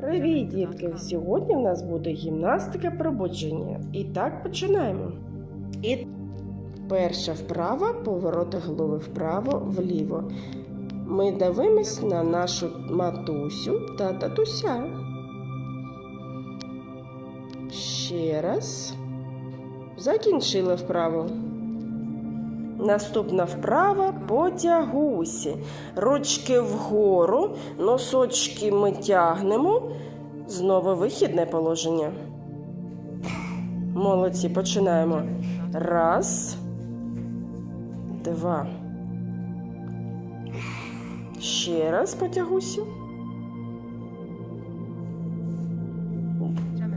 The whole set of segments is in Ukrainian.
Привіт, дітки! Сьогодні в нас буде гімнастика пробудження. І так починаємо. І перша вправа, повороти голови вправо, вліво. Ми дивимось на нашу матусю та татуся. Ще раз. Закінчили вправу. Наступна вправа потягусі. Ручки вгору, носочки ми тягнемо. Знову вихідне положення. Молодці, починаємо. Раз, два. Ще раз потягусі.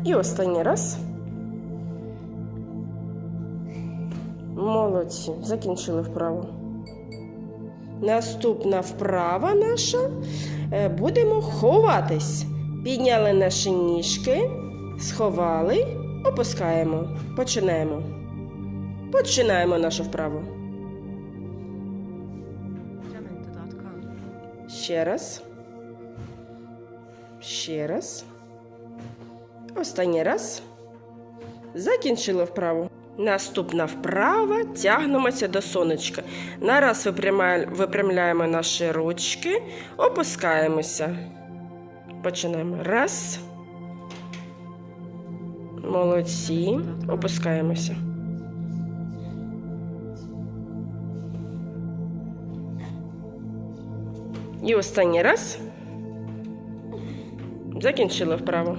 І останній раз. Молодці, закінчили вправу. Наступна вправа наша. Е, Будемо ховатись. Підняли наші ніжки, сховали, опускаємо. Починаємо. Починаємо нашу вправу. Ще раз. Ще раз. Останній раз. Закінчили вправу. Наступна вправа. Тягнемося до сонечка. Нараз випрямляємо наші ручки, опускаємося. Починаємо. Раз. Молодці. Опускаємося. І останній раз. Закінчили вправу.